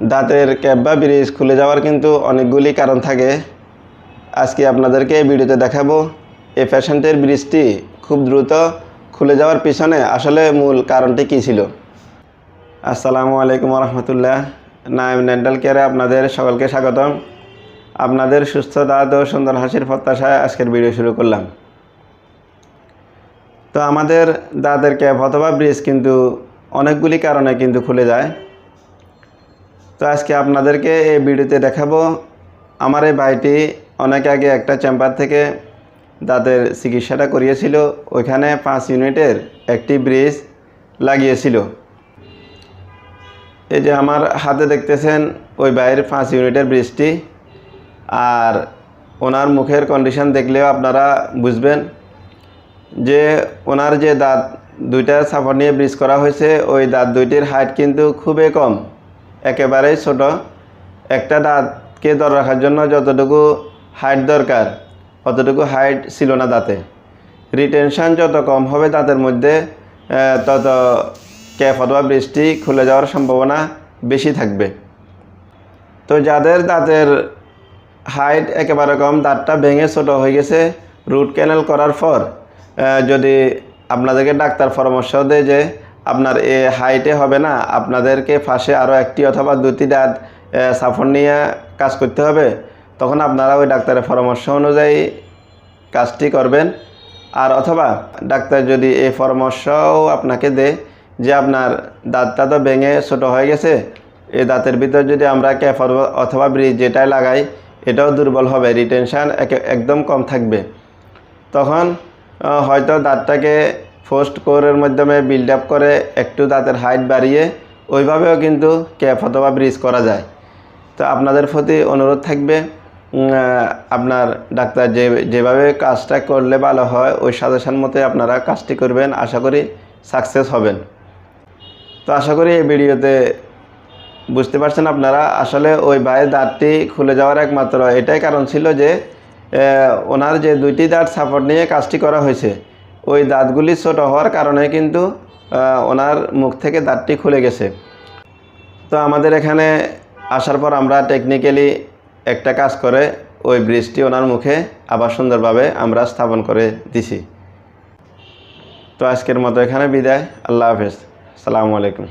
দাঁতের ক্যাপ বা ব্রিজ খুলে যাওয়ার কিন্তু অনেকগুলি কারণ থাকে। আজকে আপনাদেরকে এই ভিডিওতে দেখাবো এই পেশেন্টের ব্রিজটি খুব দ্রুত খুলে যাওয়ার পিছনে আসলে মূল কারণটি কী ছিল। আসসালামু আলাইকুম রহমতুল্লাহ নাইম ডেন্টাল কেয়ারে আপনাদের সকলকে স্বাগতম। আপনাদের সুস্থ দাঁত ও সুন্দর হাসির প্রত্যাশায় আজকের ভিডিও শুরু করলাম। তো আমাদের দাঁতের ক্যাপ অথবা ব্রিজ কিন্তু অনেকগুলি কারণে কিন্তু খুলে যায়। তো আজকে আপনাদেরকে এই ভিডিওতে দেখাবো, আমার এই ভাইটি অনেক আগে একটা চেম্বার থেকে দাঁতের চিকিৎসাটা করিয়েছিল, ওইখানে পাঁচ ইউনিটের একটি ব্রিজ লাগিয়েছিল। এই যে আমার হাতে দেখতেছেন, ওই বাইরের পাঁচ ইউনিটের ব্রিজটি, আর ওনার মুখের কন্ডিশন দেখলেও আপনারা বুঝবেন যে ওনার যে দাঁত দুইটা সাফর নিয়ে ব্রিজ করা হয়েছে, ওই দাঁত দুইটির হাইট কিন্তু খুবই কম। একেবারেই ছোট। একটা দাঁতকে ধরে রাখার জন্য যতটুকু হাইট দরকার, অতটুকু হাইট ছিল না দাঁতে। রিটেনশন যত কম হবে দাঁতের মধ্যে তত ক্যাপ অথবা বৃষ্টি খুলে যাওয়ার সম্ভাবনা বেশি থাকবে। তো যাদের দাঁতের হাইট একেবারে কম, দাঁতটা ভেঙে ছোট হয়ে গেছে রুট ক্যানেল করার পর যদি আপনাদেরকে ডাক্তার পরামর্শ দেয় যে আপনার এ হাইটে হবে না। আপনাদেরকে ফাঁসে আরও একটি অথবা দুটি দাঁত সাফর নিয়ে কাজ করতে হবে। তখন আপনারা ওই ডাক্তারের পরামর্শ অনুযায়ী কাজটি করবেন। আর অথবা ডাক্তার যদি এই পরামর্শও আপনাকে দেয় যে আপনার দাঁতটা তো ভেঙে ছোট হয়ে গেছে, এই দাঁতের ভিতর যদি আমরা ক্যাপ অথবা ব্রিজ যেটাই লাগাই, এটাও দুর্বল হবে রিটেনশান একদম কম থাকবে। তখন হয়তো দাঁতটাকে ফোস্ট কোরের মাধ্যমে বিল্ড আপ করে একটু দাঁতের হাইট বাড়িয়ে ওইভাবেও কিন্তু ক্যাপ অথবা ব্রিজ করা যায়। তো আপনাদের প্রতি অনুরোধ থাকবে আপনার ডাক্তার যে, যেভাবে কাজটা করলে ভালো হয়, ওই সাজেশন মতে আপনারা কাজটি করবেন। আশা করি সাকসেস হবেন। তো আশা করি এই ভিডিওতে বুঝতে পারছেন আপনারা, আসলে ওই ভাইয়ের দাঁতটি খুলে যাওয়ার একমাত্র এটাই কারণ ছিল যে ওনার যে দুইটি দাঁত সাপোর্ট নিয়ে কাজটি করা হয়েছে। ওই দাঁতগুলি ছোট হওয়ার কারণে কিন্তু ওনার মুখ থেকে দাঁতটি খুলে গেছে। তো আমাদের এখানে আসার পর আমরা টেকনিক্যালি একটা কাজ করে, ওই ব্রিজটি ওনার মুখে আবার সুন্দরভাবে আমরা স্থাপন করে দিছি। তো আজকের মতো এখানে বিদায়। আল্লাহ হাফেজ। সালামু আলাইকুম।